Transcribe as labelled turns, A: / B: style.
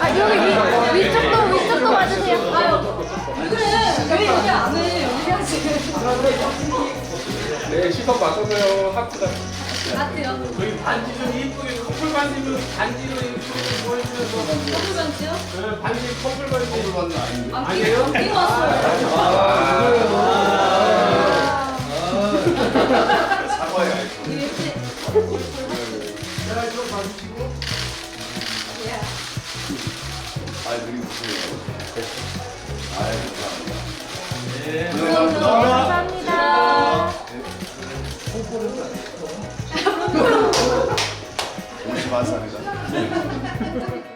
A: 아 여기 위.
B: 왜 여기 안 해? 여기 하지.
C: 네, 시선 맞춰서요. 하트다.
B: 같아요.
D: 저희 반지 좀 이쁘게 커플 반지면 반지로 이쁘게 보여주면서
B: 커플 반지요?
D: 네, 반지 커플 반지 커플 반지 아닌데
B: 안
D: 아니에요?
B: 끼고 왔어요.
C: 사과야.
D: 자, 좀 봐주시고
B: 예.
C: 아, 그리고 무슨.
A: 감사합니다.